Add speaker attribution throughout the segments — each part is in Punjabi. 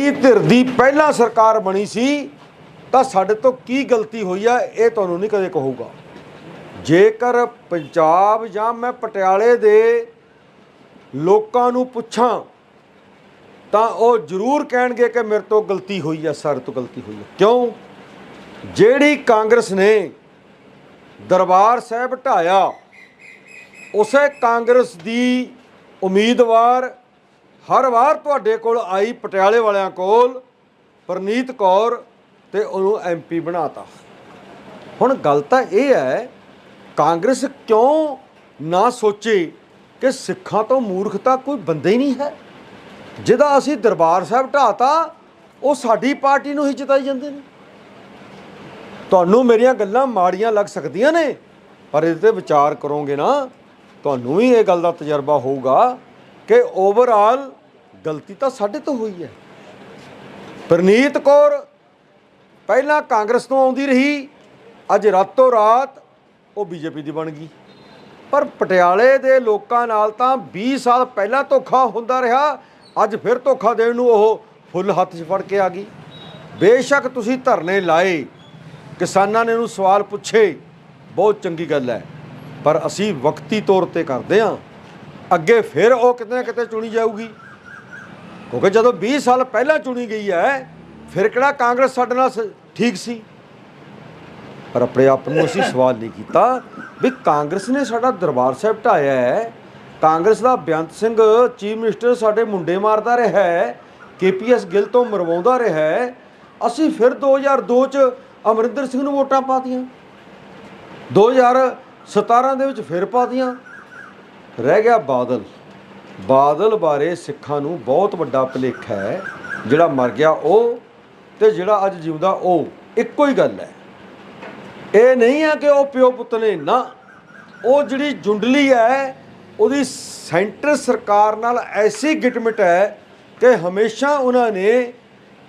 Speaker 1: ਮੇਰੀ ਧਿਰ ਦੀ ਪਹਿਲਾਂ ਸਰਕਾਰ ਬਣੀ ਸੀ, ਤਾਂ ਸਾਡੇ ਤੋਂ ਕੀ ਗਲਤੀ ਹੋਈ ਆ, ਇਹ ਤੁਹਾਨੂੰ ਨਹੀਂ ਕਦੇ ਕਹੂਗਾ। ਜੇਕਰ ਪੰਜਾਬ ਜਾਂ ਮੈਂ ਪਟਿਆਲੇ ਦੇ ਲੋਕਾਂ ਨੂੰ ਪੁੱਛਾਂ, ਤਾਂ ਉਹ ਜ਼ਰੂਰ ਕਹਿਣਗੇ ਕਿ ਮੇਰੇ ਤੋਂ ਗਲਤੀ ਹੋਈ ਆ, ਸਾਡੇ ਤੋਂ ਗਲਤੀ ਹੋਈ ਆ। ਕਿਉਂ? ਜਿਹੜੀ ਕਾਂਗਰਸ ਨੇ ਦਰਬਾਰ ਸਾਹਿਬ ਢਾਇਆ, ਉਸੇ ਕਾਂਗਰਸ ਦੀ ਉਮੀਦਵਾਰ ਹਰ ਵਾਰ ਤੁਹਾਡੇ ਕੋਲ ਆਈ ਪਟਿਆਲੇ ਵਾਲਿਆਂ ਕੋਲ ਪਰਨੀਤ ਕੌਰ ਤੇ ਉਹਨੂੰ ਐਮਪੀ ਬਣਾਤਾ। ਹੁਣ ਗੱਲ ਤਾਂ ਇਹ ਹੈ, ਕਾਂਗਰਸ ਕਿਉਂ ਨਾ ਸੋਚੇ ਕਿ ਸਿੱਖਾਂ ਤੋਂ ਮੂਰਖਤਾ ਕੋਈ ਬੰਦੇ ਹੀ ਨਹੀਂ ਹੈ? ਜਿਹਦਾ ਅਸੀਂ ਦਰਬਾਰ ਸਾਹਿਬ ਢਾਤਾ ਉਹ ਸਾਡੀ ਪਾਰਟੀ ਨੂੰ ਹੀ ਜਿਤਾਈ ਜਾਂਦੇ ਨੇ। ਤੁਹਾਨੂੰ ਮੇਰੀਆਂ ਗੱਲਾਂ ਮਾੜੀਆਂ ਲੱਗ ਸਕਦੀਆਂ ਨੇ, ਪਰ ਇਹਦੇ ਤੇ ਵਿਚਾਰ ਕਰੋਗੇ ਨਾ, ਤੁਹਾਨੂੰ ਵੀ ਇਹ ਗੱਲ ਦਾ ਤਜਰਬਾ ਹੋਊਗਾ। ਕਿ ਓਵਰਆਲ ਗਲਤੀ ਤਾਂ ਸਾਡੇ ਤੋਂ ਹੋਈ ਹੈ। ਪ੍ਰਨੀਤ ਕੌਰ ਪਹਿਲਾਂ ਕਾਂਗਰਸ ਤੋਂ ਆਉਂਦੀ ਰਹੀ, ਅੱਜ ਰਾਤੋਂ ਰਾਤ ਉਹ ਬੀਜੇਪੀ ਦੀ ਬਣ ਗਈ। ਪਰ ਪਟਿਆਲੇ ਦੇ ਲੋਕਾਂ ਨਾਲ ਤਾਂ 20 ਸਾਲ ਪਹਿਲਾਂ ਧੋਖਾ ਹੁੰਦਾ ਰਿਹਾ, ਅੱਜ ਫਿਰ ਧੋਖਾ ਦੇਣ ਨੂੰ ਉਹ ਫੁੱਲ ਹੱਥ 'ਚ ਫੜ ਕੇ ਆ ਗਈ। ਬੇਸ਼ੱਕ ਤੁਸੀਂ ਧਰਨੇ ਲਾਏ, ਕਿਸਾਨਾਂ ਨੇ ਇਹਨੂੰ ਸਵਾਲ ਪੁੱਛੇ, ਬਹੁਤ ਚੰਗੀ ਗੱਲ ਹੈ। ਪਰ ਅਸੀਂ ਵਕਤੀ ਤੌਰ ਤੇ ਕਰਦੇ ਹਾਂ। ਅੱਗੇ ਫਿਰ ਉਹ ਕਿਤੇ ਨਾ ਕਿਤੇ ਚੁਣੀ ਜਾਊਗੀ। ਕਿਉਂਕਿ ਜਦੋਂ 20 ਸਾਲ ਪਹਿਲਾਂ ਚੁਣੀ ਗਈ ਹੈ, ਫਿਰ ਕਿਹੜਾ ਕਾਂਗਰਸ ਸਾਡੇ ਨਾਲ ਸ- ਠੀਕ ਸੀ? ਪਰ ਆਪਣੇ ਆਪ ਨੂੰ ਅਸੀਂ ਸਵਾਲ ਨਹੀਂ ਕੀਤਾ ਵੀ ਕਾਂਗਰਸ ਨੇ ਸਾਡਾ ਦਰਬਾਰ ਸਾਹਿਬ ਢਾਇਆ ਹੈ। ਕਾਂਗਰਸ ਦਾ ਬੇਅੰਤ ਸਿੰਘ ਚੀਫ ਮਿਨਿਸਟਰ ਸਾਡੇ ਮੁੰਡੇ ਮਾਰਦਾ ਰਿਹਾ ਹੈ, ਕੇਪੀਐਸ ਗਿੱਲ ਤੋਂ ਮਰਵਾਉਂਦਾ ਰਿਹਾ ਹੈ। ਅਸੀਂ ਫਿਰ 2002 ਚ ਅਮਰਿੰਦਰ ਸਿੰਘ ਨੂੰ ਵੋਟਾਂ ਪਾਤੀਆਂ। 2017 ਦੇ ਵਿੱਚ ਫਿਰ ਪਾਤੀਆਂ। ਰਹਿ ਗਿਆ ਬਾਦਲ। ਬਾਦਲ ਬਾਰੇ ਸਿੱਖਾਂ ਨੂੰ ਬਹੁਤ ਵੱਡਾ ਭੁਲੇਖਾ ਹੈ। ਜਿਹੜਾ ਮਰ ਗਿਆ ਉਹ ਤੇ ਜਿਹੜਾ ਅੱਜ ਜਿਉਂਦਾ ਉਹ, ਇੱਕੋ ਹੀ ਗੱਲ ਹੈ। ਇਹ ਨਹੀਂ ਹੈ ਕਿ ਉਹ ਪਿਓ ਪੁੱਤ ਨੇ ਨਾ, ਉਹ ਜਿਹੜੀ ਜੁੰਡਲੀ ਹੈ, ਉਹਦੀ ਸੈਂਟਰ ਸਰਕਾਰ ਨਾਲ ਐਸੀ ਗਿਟਮਿਟ ਹੈ ਕਿ ਹਮੇਸ਼ਾ ਉਹਨਾਂ ਨੇ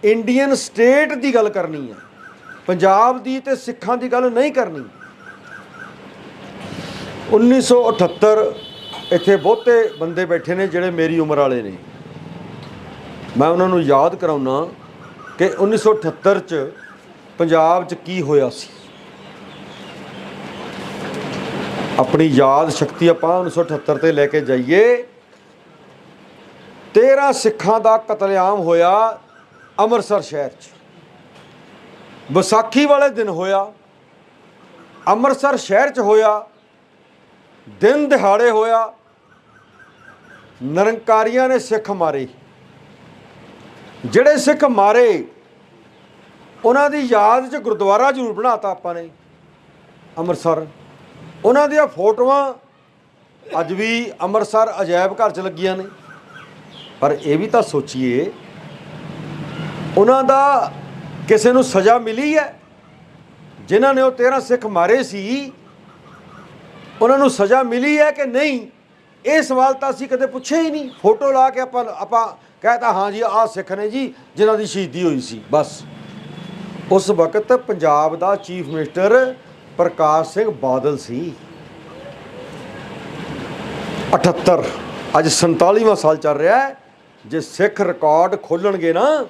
Speaker 1: ਇੰਡੀਅਨ ਸਟੇਟ ਦੀ ਗੱਲ ਕਰਨੀ ਹੈ। ਪੰਜਾਬ ਦੀ ਤੇ ਸਿੱਖਾਂ ਦੀ ਗੱਲ ਨਹੀਂ ਕਰਨੀ। 1978 ਇੱਥੇ ਬਹੁਤੇ ਬੰਦੇ ਬੈਠੇ ਨੇ ਜਿਹੜੇ ਮੇਰੀ ਉਮਰ ਵਾਲੇ ਨੇ। ਮੈਂ ਉਹਨਾਂ ਨੂੰ ਯਾਦ ਕਰਾਉਣਾ ਕਿ 1978 ਚ ਪੰਜਾਬ 'ਚ ਕੀ ਹੋਇਆ ਸੀ। ਆਪਣੀ ਯਾਦ ਸ਼ਕਤੀ ਆਪਾਂ 1978 ਤੇ ਲੈ ਕੇ ਜਾਈਏ। 13 ਸਿੱਖਾਂ ਦਾ ਕਤਲੇਆਮ ਹੋਇਆ ਅੰਮ੍ਰਿਤਸਰ ਸ਼ਹਿਰ 'ਚ। ਵਿਸਾਖੀ ਵਾਲੇ ਦਿਨ ਹੋਇਆ, ਅੰਮ੍ਰਿਤਸਰ ਸ਼ਹਿਰ 'ਚ ਹੋਇਆ, ਦਿਨ ਦਿਹਾੜੇ ਹੋਇਆ ਨਿਰੰਕਾਰੀਆਂ ਨੇ ਸਿੱਖ ਮਾਰੇ। ਜਿਹੜੇ ਸਿੱਖ ਮਾਰੇ, ਉਹਨਾਂ ਦੀ ਯਾਦ 'ਚ ਗੁਰਦੁਆਰਾ ਜ਼ਰੂਰ ਬਣਾਤਾ ਆਪਾਂ ਨੇ, ਅੰਮ੍ਰਿਤਸਰ। ਉਹਨਾਂ ਦੀਆਂ ਫੋਟੋਆਂ ਅੱਜ ਵੀ ਅੰਮ੍ਰਿਤਸਰ ਅਜਾਇਬ ਘਰ 'ਚ ਲੱਗੀਆਂ ਨੇ। ਪਰ ਇਹ ਵੀ ਤਾਂ ਸੋਚੀਏ, ਉਹਨਾਂ ਦਾ ਕਿਸੇ ਨੂੰ ਸਜ਼ਾ ਮਿਲੀ ਹੈ? ਜਿਨ੍ਹਾਂ ਨੇ ਉਹ 13 ਸਿੱਖ ਮਾਰੇ ਸੀ, ਉਹਨਾਂ ਨੂੰ ਸਜ਼ਾ ਮਿਲੀ ਹੈ ਕਿ ਨਹੀਂ? ਇਹ ਸਵਾਲ ਤਾਂ ਅਸੀਂ ਕਦੇ ਪੁੱਛਿਆ ਹੀ ਨਹੀਂ। ਫੋਟੋ ਲਾ ਕੇ ਆਪਾਂ ਆਪਾਂ ਕਹਤਾ ਹਾਂ ਜੀ, ਆਹ ਸਿੱਖ ਨੇ ਜੀ, ਜਿਨ੍ਹਾਂ ਦੀ ਸ਼ਹੀਦੀ ਹੋਈ ਸੀ। ਬਸ। ਉਸ ਵਕਤ ਪੰਜਾਬ ਦਾ ਚੀਫ ਮਿਨਿਸਟਰ ਪ੍ਰਕਾਸ਼ ਸਿੰਘ ਬਾਦਲ ਸੀ। 78 ਅੱਜ 47ਵਾਂ ਸਾਲ ਚੱਲ ਰਿਹਾ ਹੈ। ਜੇ ਸਿੱਖ ਰਿਕਾਰਡ ਖੋਲਣਗੇ ਨਾ,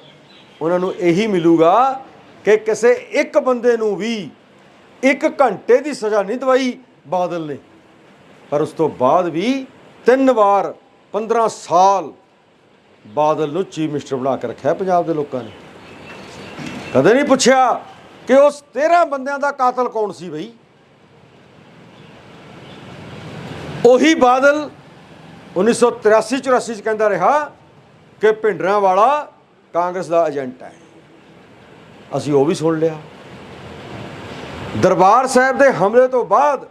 Speaker 1: ਉਹਨਾਂ ਨੂੰ ਇਹੀ ਮਿਲੂਗਾ ਕਿ ਕਿਸੇ ਇੱਕ ਬੰਦੇ ਨੂੰ ਵੀ ਇੱਕ ਘੰਟੇ ਦੀ ਸਜ਼ਾ ਨਹੀਂ ਦਵਾਈ ਬਾਦਲ ਨੇ। ਪਰ ਉਸ ਤੋਂ ਬਾਅਦ ਵੀ ਤਿੰਨ ਵਾਰ 15 ਸਾਲ ਬਾਦਲ ਨੂੰ ਚੀਫ ਮਿਨਿਸਟਰ ਬਣਾ ਕੇ ਰੱਖਿਆ ਪੰਜਾਬ ਦੇ ਲੋਕਾਂ ਨੇ। ਕਦੇ ਨਹੀਂ ਪੁੱਛਿਆ ਕਿ ਉਸ 13 ਬੰਦਿਆਂ ਦਾ ਕਾਤਲ ਕੌਣ ਸੀ ਬਈ? ਉਹੀ ਬਾਦਲ 1983 84 ਚ ਕਹਿੰਦਾ ਰਿਹਾ ਕਿ ਭਿੰਡਰਾਂ ਵਾਲਾ ਕਾਂਗਰਸ ਦਾ ਏਜੰਟ ਹੈ। ਅਸੀਂ ਉਹ ਵੀ ਸੁਣ ਲਿਆ। ਦਰਬਾਰ ਸਾਹਿਬ ਦੇ ਹਮਲੇ ਤੋਂ ਬਾਅਦ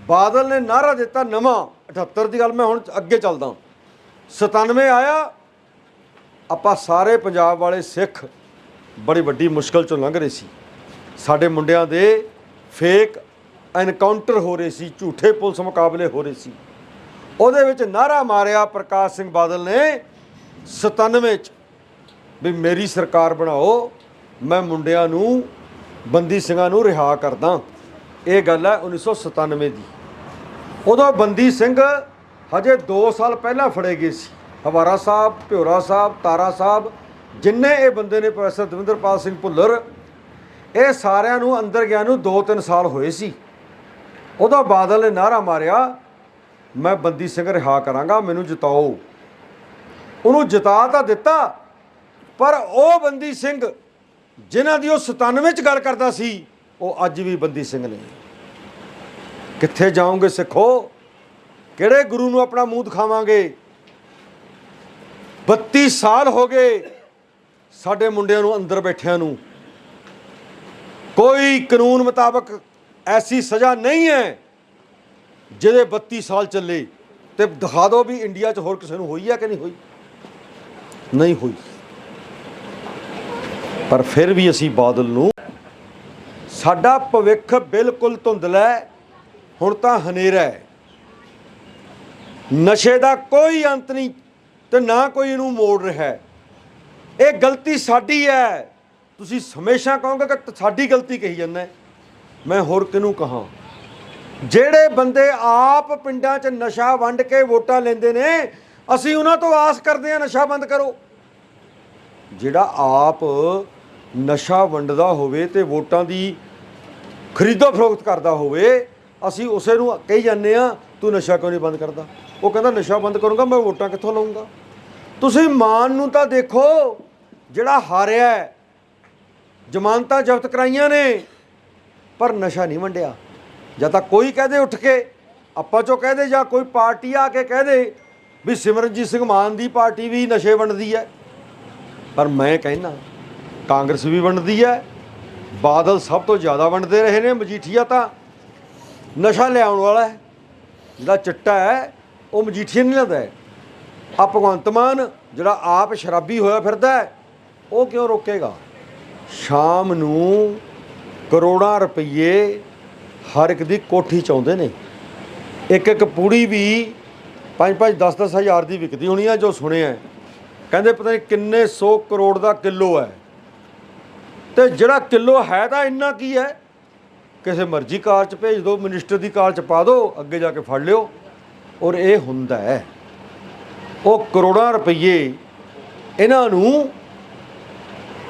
Speaker 1: ਬਾਦਲ ਨੇ ਨਾਰਾ ਦਿੱਤਾ ਨਵਾਂ 78 ਦੀ ਗੱਲ ਮੈਂ ਹੁਣ ਅੱਗੇ ਚੱਲਦਾ 97 ਆਇਆ, ਆਪਾਂ ਸਾਰੇ ਪੰਜਾਬ ਵਾਲੇ ਸਿੱਖ ਬੜੀ ਵੱਡੀ ਮੁਸ਼ਕਲ ਚੋਂ ਲੰਘ ਰਹੇ ਸੀ। ਸਾਡੇ ਮੁੰਡਿਆਂ ਦੇ ਫੇਕ ਐਨਕਾਊਂਟਰ ਹੋ ਰਹੇ ਸੀ, ਝੂਠੇ ਪੁਲਿਸ ਮੁਕਾਬਲੇ ਹੋ ਰਹੇ ਸੀ। ਉਹਦੇ ਵਿੱਚ ਨਾਰਾ ਮਾਰਿਆ ਪ੍ਰਕਾਸ਼ ਸਿੰਘ ਬਾਦਲ ਨੇ 97 ਚ ਵੀ ਮੇਰੀ ਸਰਕਾਰ ਬਣਾਓ, ਮੈਂ ਮੁੰਡਿਆਂ ਨੂੰ, ਬੰਦੀ ਸਿੰਘਾਂ ਨੂੰ ਰਿਹਾ ਕਰਦਾ। ਇਹ ਗੱਲ ਹੈ 1997 ਦੀ। ਉਦੋਂ ਬੰਦੀ ਸਿੰਘ ਹਜੇ 2 ਸਾਲ ਪਹਿਲਾਂ ਫੜੇ ਗਏ ਸੀ। ਹਵਾਰਾ ਸਾਹਿਬ ਭਿਉਰਾ ਸਾਹਿਬ, ਤਾਰਾ ਸਾਹਿਬ, ਜਿੰਨੇ ਇਹ ਬੰਦੇ ਨੇ ਪ੍ਰੋਫੈਸਰ ਦਵਿੰਦਰਪਾਲ ਸਿੰਘ ਭੁੱਲਰ, ਇਹ ਸਾਰਿਆਂ ਨੂੰ ਅੰਦਰ ਗਿਆ ਨੂੰ 2-3 ਸਾਲ ਹੋਏ ਸੀ। ਉਦੋਂ ਬਾਦਲ ਨੇ ਨਾਰਾ ਮਾਰਿਆ, ਮੈਂ ਬੰਦੀ ਸਿੰਘ ਰਿਹਾ ਕਰਾਂਗਾ, ਮੈਨੂੰ ਜਿਤਾਓ। ਉਹਨੂੰ ਜਿਤਾ ਤਾਂ ਦਿੱਤਾ, ਪਰ ਉਹ ਬੰਦੀ ਸਿੰਘ, ਜਿਨ੍ਹਾਂ ਦੀ ਉਹ 97 ਚ ਗੱਲ ਕਰਦਾ ਸੀ, ਉਹ ਅੱਜ ਵੀ ਬੰਦੀ ਸਿੰਘ ਨੇ। ਕਿੱਥੇ ਜਾਓਗੇ ਸਿੱਖੋ? ਕਿਹੜੇ ਗੁਰੂ ਨੂੰ ਆਪਣਾ ਮੂੰਹ ਦਿਖਾਵਾਂਗੇ? 32 ਸਾਲ ਹੋ ਗਏ ਸਾਡੇ ਮੁੰਡਿਆਂ ਨੂੰ ਅੰਦਰ ਬੈਠਿਆਂ ਨੂੰ। ਕੋਈ ਕਾਨੂੰਨ ਮੁਤਾਬਕ ਐਸੀ ਸਜ਼ਾ ਨਹੀਂ ਹੈ ਜਿਹਦੇ 32 ਸਾਲ ਚੱਲੇ। ਤੇ ਦਿਖਾ ਦਿਓ ਵੀ ਇੰਡੀਆ 'ਚ ਹੋਰ ਕਿਸੇ ਨੂੰ ਹੋਈ ਹੈ ਕਿ ਨਹੀਂ ਹੋਈ? ਨਹੀਂ ਹੋਈ। ਪਰ ਫਿਰ ਵੀ ਅਸੀਂ ਬਾਦਲ ਨੂੰ ਸਾਡਾ ਭਵਿੱਖ ਬਿਲਕੁਲ ਧੁੰਦਲਾ ਹੈ। ਹੁਣ ਤਾਂ ਹਨੇਰਾ ਹੈ। ਨਸ਼ੇ ਦਾ ਕੋਈ ਅੰਤ ਨਹੀਂ ਤੇ ਨਾ ਕੋਈ ਇਹਨੂੰ ਮੋੜ ਰਿਹਾ ਹੈ। ਇਹ ਗਲਤੀ ਸਾਡੀ ਹੈ। ਤੁਸੀਂ ਹਮੇਸ਼ਾ ਕਹੋਗੇ ਕਿ ਸਾਡੀ ਗਲਤੀ ਕਹੀ ਜਾਂਦਾ ਮੈਂ ਹੋਰ ਕਿਹਨੂੰ ਕਹਾਂ? ਜਿਹੜੇ ਬੰਦੇ ਆਪ ਪਿੰਡਾਂ 'ਚ ਨਸ਼ਾ ਵੰਡ ਕੇ ਵੋਟਾਂ ਲੈਂਦੇ ਨੇ, ਅਸੀਂ ਉਹਨਾਂ ਤੋਂ ਆਸ ਕਰਦੇ ਹਾਂ ਨਸ਼ਾ ਬੰਦ ਕਰੋ। ਜਿਹੜਾ ਆਪ ਨਸ਼ਾ ਵੰਡਦਾ ਹੋਵੇ ਤੇ ਵੋਟਾਂ ਦੀ ਖਰੀਦੋ ਫਰੋਖਤ ਕਰਦਾ ਹੋਵੇ ਅਸੀਂ ਉਸੇ ਨੂੰ ਕਹੀ ਜਾਂਦੇ ਆ ਤੂੰ ਨਸ਼ਾ ਕਿਉਂ ਨਹੀਂ ਬੰਦ ਕਰਦਾ? ਉਹ ਕਹਿੰਦਾ, ਨਸ਼ਾ ਬੰਦ ਕਰੂੰਗਾ, ਮੈਂ ਵੋਟਾਂ ਕਿੱਥੋਂ ਲਵਾਂਗਾ ਤੁਸੀਂ ਮਾਨ ਨੂੰ ਤਾਂ ਦੇਖੋ, ਜਿਹੜਾ ਹਾਰਿਆ ਜ਼ਮਾਨਤਾਂ ਜ਼ਬਤ ਕਰਾਈਆਂ ਨੇ, ਪਰ ਨਸ਼ਾ ਨਹੀਂ ਵੰਡਿਆ। ਜਾਂ ਤਾਂ ਕੋਈ ਕਹਦੇ ਉੱਠ ਕੇ, ਆਪਾਂ ਚੋਂ ਕਹਦੇ ਜਾਂ ਕੋਈ ਪਾਰਟੀ ਆ ਕੇ ਕਹਦੇ ਵੀ ਸਿਮਰਨਜੀਤ ਸਿੰਘ ਮਾਨ ਦੀ ਪਾਰਟੀ ਵੀ ਨਸ਼ੇ ਵੰਡਦੀ ਹੈ। ਪਰ ਮੈਂ ਕਹਿੰਦਾ, ਕਾਂਗਰਸ ਵੀ ਵੰਡਦੀ ਹੈ, ਬਾਦਲ ਸਭ ਤੋਂ ਜ਼ਿਆਦਾ ਵੰਡਦੇ ਰਹੇ ਨੇ, ਮਜੀਠੀਆ ਤਾਂ ਨਸ਼ਾ ਲਿਆਉਣ ਵਾਲਾ ਹੈ, ਜਿਹੜਾ ਚਿੱਟਾ ਹੈ, ਉਹ ਮਜੀਠੀਆ ਨਹੀਂ ਲੈਂਦਾ ਹੈ। ਆ ਭਗਵੰਤ ਮਾਨ, ਜਿਹੜਾ ਆਪ ਸ਼ਰਾਬੀ ਹੋਇਆ ਫਿਰਦਾ ਹੈ, ਉਹ ਕਿਉਂ ਰੋਕੇਗਾ? ਸ਼ਾਮ ਨੂੰ ਕਰੋੜਾਂ ਰੁਪਏ ਹਰ ਇੱਕ ਦੀ ਕੋਠੀ ਚਾਹੁੰਦੇ ਨੇ। ਇੱਕ ਇੱਕ ਪੂੜੀ ਵੀ 5-5 10-10 ਹਜ਼ਾਰ ਦੀ ਵਿਕਦੀ ਹੋਣੀ ਆ, ਜੋ ਸੁਣਿਆ ਕਹਿੰਦੇ ਪਤਾ ਨਹੀਂ ਕਿੰਨੇ 100 ਕਰੋੜ ਦਾ ਕਿਲੋ ਹੈ। ਤੇ ਜਿਹੜਾ ਕਿਲੋ ਹੈ ਤਾਂ ਇੰਨਾ ਕੀ ਹੈ? ਕਿਸੇ ਮਰਜ਼ੀ ਕਾਰ 'ਚ ਭੇਜ ਦਿਓ ਮਿਨਿਸਟਰ ਦੀ ਕਾਰ 'ਚ ਪਾ ਦਿਓ ਅੱਗੇ ਜਾ ਕੇ ਫੜ ਲਿਓ। ਔਰ ਇਹ ਹੁੰਦਾ ਹੈ। ਉਹ ਕਰੋੜਾਂ ਰੁਪਏ ਇਹਨਾਂ ਨੂੰ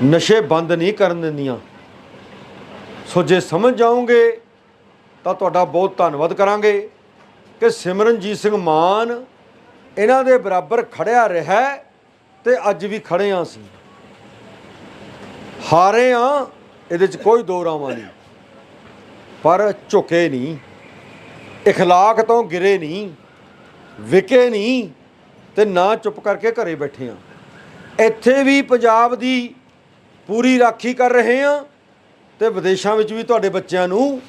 Speaker 1: ਨਸ਼ੇ ਬੰਦ ਨਹੀਂ ਕਰਨ ਦਿੰਦੀਆਂ। ਸੋ ਜੇ ਸਮਝ ਜਾਓਗੇ, ਤਾਂ ਤੁਹਾਡਾ ਬਹੁਤ ਧੰਨਵਾਦ ਕਰਾਂਗੇ ਕਿ ਸਿਮਰਨਜੀਤ ਸਿੰਘ ਮਾਨ ਇਹਨਾਂ ਦੇ ਬਰਾਬਰ ਖੜਿਆ ਰਿਹਾ ਹੈ ਤੇ ਅੱਜ ਵੀ ਖੜੇ ਹਾਂ ਅਸੀਂ। ਹਾਰੇ ਆ ਇਹਦੇ 'ਚ ਕੋਈ ਦੋ ਰਾਵਾਂ ਨਹੀਂ। ਪਰ ਝੁਕੇ ਨਹੀਂ اخلاق ਤੋਂ ਗਿਰੇ ਨਹੀਂ ਵਿਕੇ ਨਹੀਂ ਤੇ ਨਾ ਚੁੱਪ ਕਰਕੇ ਘਰੇ ਬੈਠੇ ਆ ਇੱਥੇ ਵੀ ਪੰਜਾਬ ਦੀ ਪੂਰੀ ਰਾਖੀ ਕਰ ਰਹੇ ਆ ਤੇ ਵਿਦੇਸ਼ਾਂ ਵਿੱਚ ਵੀ ਤੁਹਾਡੇ ਬੱਚਿਆਂ ਨੂੰ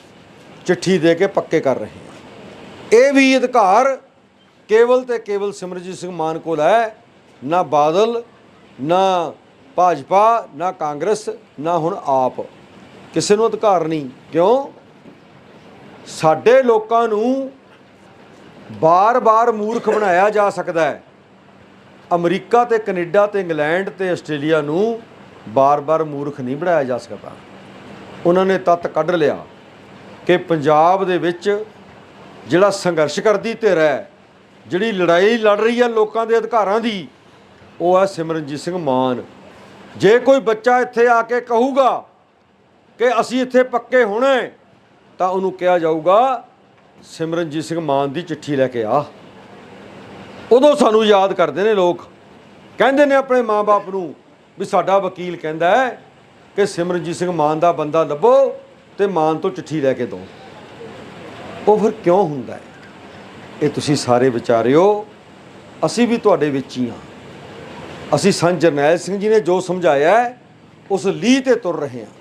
Speaker 1: ਚਿੱਠੀ ਦੇ ਕੇ ਪੱਕੇ ਕਰ ਰਹੇ ਆ ਇਹ ਵੀ ਅਧਿਕਾਰ ਕੇਵਲ ਤੇ ਕੇਵਲ ਸਿਮਰਜੀਤ ਸਿੰਘ ਮਾਨ ਕੋਲ ਹੈ ਨਾ ਬਾਦਲ ਨਾ ਭਾਜਪਾ ਨਾ ਕਾਂਗਰਸ ਨਾ ਹੁਣ ਆਪ ਕਿਸੇ ਨੂੰ ਅਧਿਕਾਰ ਨਹੀਂ ਕਿਉਂ ਸਾਡੇ ਲੋਕਾਂ ਨੂੰ ਬਾਰ-ਬਾਰ ਮੂਰਖ ਬਣਾਇਆ ਜਾ ਸਕਦਾ ਹੈ। ਅਮਰੀਕਾ ਤੇ ਕੈਨੇਡਾ ਤੇ ਇੰਗਲੈਂਡ ਤੇ ਆਸਟ੍ਰੇਲੀਆ ਨੂੰ ਬਾਰ-ਬਾਰ ਮੂਰਖ ਨਹੀਂ ਬਣਾਇਆ ਜਾ ਸਕਦਾ। ਉਹਨਾਂ ਨੇ ਤੱਤ ਕੱਢ ਲਿਆ ਕਿ ਪੰਜਾਬ ਦੇ ਵਿੱਚ ਜਿਹੜਾ ਸੰਘਰਸ਼ ਕਰਦੀ ਧਿਰ ਹੈ, ਜਿਹੜੀ ਲੜਾਈ ਲੜ ਰਹੀ ਹੈ ਲੋਕਾਂ ਦੇ ਅਧਿਕਾਰਾਂ ਦੀ, ਉਹ ਹੈ ਸਿਮਰਨਜੀਤ ਸਿੰਘ ਮਾਨ। ਜੇ ਕੋਈ ਬੱਚਾ ਇੱਥੇ ਆ ਕੇ ਕਹੂਗਾ ਕਿ ਅਸੀਂ ਇੱਥੇ ਪੱਕੇ ਹੋਣਾ ਤਾਂ ਉਹਨੂੰ ਕਿਹਾ ਜਾਊਗਾ, ਸਿਮਰਨਜੀਤ ਸਿੰਘ ਮਾਨ ਦੀ ਚਿੱਠੀ ਲੈ ਕੇ ਆ। ਉਦੋਂ ਸਾਨੂੰ ਯਾਦ ਕਰਦੇ ਨੇ ਲੋਕ। ਕਹਿੰਦੇ ਨੇ ਆਪਣੇ ਮਾਪੇ ਨੂੰ ਵੀ ਸਾਡਾ ਵਕੀਲ ਕਹਿੰਦਾ ਹੈ ਕਿ ਸਿਮਰਨਜੀਤ ਸਿੰਘ ਮਾਨ ਦਾ ਬੰਦਾ ਲੱਭੋ ਤੇ ਮਾਨ ਤੋਂ ਚਿੱਠੀ ਲੈ ਕੇ ਦਿਓ ਉਹ ਫਿਰ ਕਿਉਂ ਹੁੰਦਾ ਹੈ? ਇਹ ਤੁਸੀਂ ਸਾਰੇ ਵਿਚਾਰਿਓ, ਅਸੀਂ ਵੀ ਤੁਹਾਡੇ ਵਿੱਚ ਹੀ ਹਾਂ। ਅਸੀਂ ਸੰਤ ਜਰਨੈਲ ਸਿੰਘ ਜੀ ਨੇ ਜੋ ਸਮਝਾਇਆ ਉਸ ਲੀਹ ਤੇ ਤੁਰ ਰਹੇ ਹਾਂ।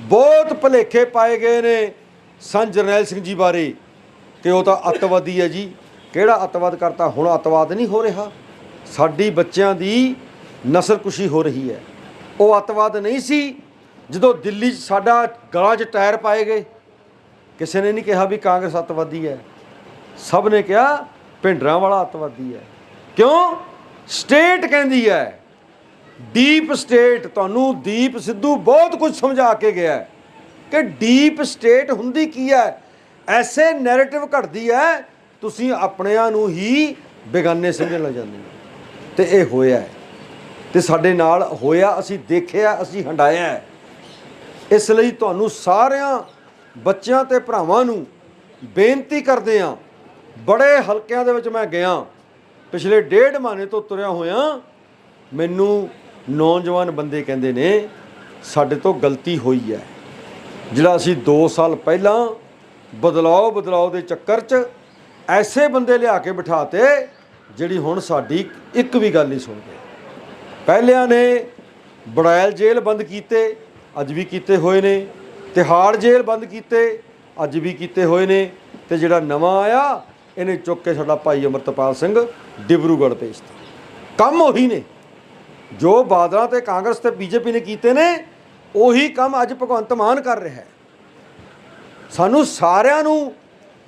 Speaker 1: ਬਹੁਤ ਭਲੇਖੇ ਪਾਏ ਗਏ ਨੇ। ਸੰਤ ਜਰਨੈਲ ਸਿੰਘ ਜੀ ਬਾਰੇ ਕਿ ਉਹ ਤਾਂ ਅੱਤਵਾਦੀ ਹੈ ਜੀ। ਕਿਹੜਾ ਅੱਤਵਾਦ ਕਰਤਾ? ਹੁਣ ਅੱਤਵਾਦ ਨਹੀਂ ਹੋ ਰਿਹਾ। ਸਾਡੀ ਬੱਚਿਆਂ ਦੀ ਨਸਲਕੁਸ਼ੀ ਹੋ ਰਹੀ ਹੈ। ਉਹ ਅੱਤਵਾਦ ਨਹੀਂ ਸੀ। ਜਦੋਂ ਦਿੱਲੀ 'ਚ ਸਾਡਾ ਗਲਾਂ 'ਚ ਟਾਇਰ ਪਾਏ ਗਏ, ਕਿਸੇ ਨੇ ਨਹੀਂ ਕਿਹਾ ਵੀ ਕਾਂਗਰਸ ਅੱਤਵਾਦੀ ਹੈ। ਸਭ ਨੇ ਕਿਹਾ ਭਿੰਡਰਾਂ ਵਾਲਾ ਅੱਤਵਾਦੀ ਹੈ। ਕਿਉਂ? ਸਟੇਟ ਕਹਿੰਦੀ ਹੈ, ਡੀਪ ਸਟੇਟ, ਤੁਹਾਨੂੰ ਦੀਪ ਸਿੱਧੂ ਬਹੁਤ ਕੁਝ ਸਮਝਾ ਕੇ ਗਿਆ ਹੈ। ਕਿ ਡੀਪ ਸਟੇਟ ਹੁੰਦੀ ਕੀ ਹੈ? ਐਸੇ ਨੈਰੇਟਿਵ ਘੜਦੀ ਹੈ, ਤੁਸੀਂ ਆਪਣਿਆਂ ਨੂੰ ਹੀ ਬੇਗਾਨੇ ਸਮਝਣ ਲੱਗ ਜਾਂਦੇ ਹੋ। ਤੇ ਇਹ ਹੋਇਆ ਹੈ। ਤੇ ਸਾਡੇ ਨਾਲ ਹੋਇਆ, ਅਸੀਂ ਦੇਖਿਆ, ਅਸੀਂ ਹੰਡਾਇਆ ਇਸ ਲਈ ਤੁਹਾਨੂੰ ਸਾਰਿਆਂ ਬੱਚਿਆਂ ਤੇ ਭਰਾਵਾਂ ਨੂੰ ਬੇਨਤੀ ਕਰਦੇ ਆ ਬੜੇ ਹਲਕਿਆਂ ਦੇ ਵਿੱਚ ਮੈਂ ਗਿਆ, ਪਿਛਲੇ ਡੇਢ ਮਹੀਨੇ ਤੋਂ ਤੁਰਿਆ ਹੋਇਆ, ਮੈਨੂੰ ਨੌਜਵਾਨ ਬੰਦੇ ਕਹਿੰਦੇ ਨੇ, ਸਾਡੇ ਤੋਂ ਗਲਤੀ ਹੋਈ ਹੈ। ਜਿਹੜਾ ਅਸੀਂ 2 ਸਾਲ ਪਹਿਲਾਂ ਬਦਲਾਓ ਬਦਲਾਓ ਦੇ ਚੱਕਰ 'ਚ ਐਸੇ ਬੰਦੇ ਲਿਆ ਕੇ ਬਿਠਾਤੇ ਜਿਹੜੀ ਹੁਣ ਸਾਡੀ ਇੱਕ ਵੀ ਗੱਲ ਨਹੀਂ ਸੁਣਦੇ। ਪਹਿਲਿਆਂ ਨੇ ਬੜੈਲ ਜੇਲ੍ਹ ਬੰਦ ਕੀਤੇ, ਅੱਜ ਵੀ ਕੀਤੇ ਹੋਏ ਨੇ। ਤਿਹਾੜ ਜੇਲ੍ਹ ਬੰਦ ਕੀਤੇ, ਅੱਜ ਵੀ ਕੀਤੇ ਹੋਏ ਨੇ। ਤੇ ਜਿਹੜਾ ਨਵਾਂ ਆਇਆ, ਇਹਨੇ ਚੁੱਕ ਕੇ ਸਾਡਾ ਭਾਈ ਅਮਰਤਪਾਲ ਸਿੰਘ ਡਿਬਰੂਗੜ੍ਹ ਭੇਜਤਾ। ਕੰਮ ਉਹੀ ਨੇ। ਜੋ ਬਾਦਲਾਂ ਤੇ ਕਾਂਗਰਸ ਤੇ ਬੀਜੇਪੀ ਨੇ ਕੀਤੇ ਨੇ ਉਹੀ ਕੰਮ ਅੱਜ ਭਗਵੰਤ ਮਾਨ ਕਰ ਰਿਹਾ ਹੈ। ਸਾਨੂੰ ਸਾਰਿਆਂ ਨੂੰ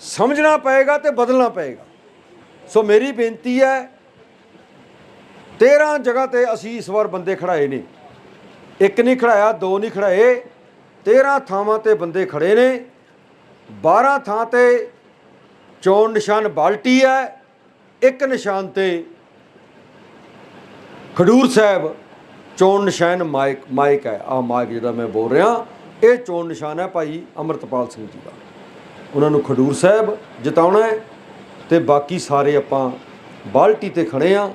Speaker 1: ਸਮਝਣਾ ਪਏਗਾ ਤੇ ਬਦਲਣਾ ਪਏਗਾ। ਸੋ ਮੇਰੀ ਬੇਨਤੀ ਹੈ 13 ਜਗ੍ਹਾ ਤੇ ਅਸੀਂ ਇਸ ਵਾਰ ਬੰਦੇ ਖੜਾਏ ਨੇ। ਇੱਕ ਨਹੀਂ ਖੜਾਇਆ, ਦੋ ਨਹੀਂ ਖੜਾਏ। 13 ਥਾਵਾਂ ਤੇ ਬੰਦੇ ਖੜੇ ਨੇ। 12 ਥਾਂ ਤੇ ਚੋਣ ਨਿਸ਼ਾਨ ਬਾਲਟੀ ਹੈ। ਇੱਕ ਨਿਸ਼ਾਨ ਤੇ ਖਡੂਰ ਸਾਹਿਬ ਚੋਣ ਨਿਸ਼ਾਨ ਮਾਈਕ ਮਾਈਕ ਹੈ। ਆ ਮਾਈਕ ਜਿਹੜਾ ਮੈਂ ਬੋਲ ਰਿਹਾ। ਇਹ ਚੋਣ ਨਿਸ਼ਾਨ ਹੈ ਭਾਈ ਅਮਰਤਪਾਲ ਸਿੰਘ ਜੀ ਦਾ। ਉਹਨਾਂ ਨੂੰ ਖਡੂਰ ਸਾਹਿਬ ਜਿਤਾਉਣਾ ਹੈ ਤੇ ਬਾਕੀ ਸਾਰੇ ਆਪਾਂ ਬਾਲਟੀ ਤੇ ਖੜੇ ਆ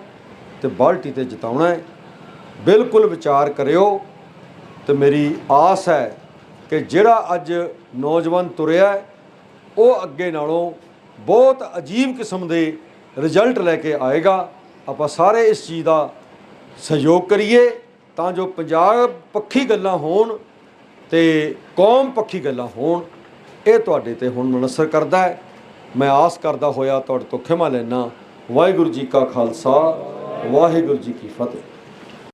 Speaker 1: ਤੇ ਬਾਲਟੀ ਤੇ ਜਿਤਾਉਣਾ ਹੈ। ਬਿਲਕੁਲ ਵਿਚਾਰ ਕਰਿਓ ਤੇ ਮੇਰੀ ਆਸ ਹੈ ਕਿ ਜਿਹੜਾ ਅੱਜ ਨੌਜਵਾਨ ਤੁਰਿਆ ਉਹ ਅੱਗੇ ਨਾਲੋਂ ਬਹੁਤ ਅਜੀਬ ਕਿਸਮ ਦੇ ਰਿਜ਼ਲਟ ਲੈ ਕੇ ਆਏਗਾ। ਆਪਾਂ ਸਾਰੇ ਇਸ ਚੀਜ਼ ਦਾ ਸਹਿਯੋਗ ਕਰੀਏ। ਤਾਂ ਜੋ ਪੰਜਾਬ ਪੱਖੀ ਗੱਲਾਂ ਹੋਣ ਤੇ ਕੌਮ ਪੱਖੀ ਗੱਲਾਂ ਹੋਣ, ਇਹ ਤੁਹਾਡੇ ਤੇ ਹੁਣ ਮਨਸਰ ਕਰਦਾ ਹੈ। ਮੈਂ ਆਸ ਕਰਦਾ ਹੋਇਆ ਤੁਹਾਡੇ ਤੋਂ ਖਿਮਾ ਲੈਣਾ ਵਾਹਿਗੁਰੂ ਜੀ ਕਾ ਖਾਲਸਾ, ਵਾਹਿਗੁਰੂ ਜੀ ਕੀ ਫਤਿਹ।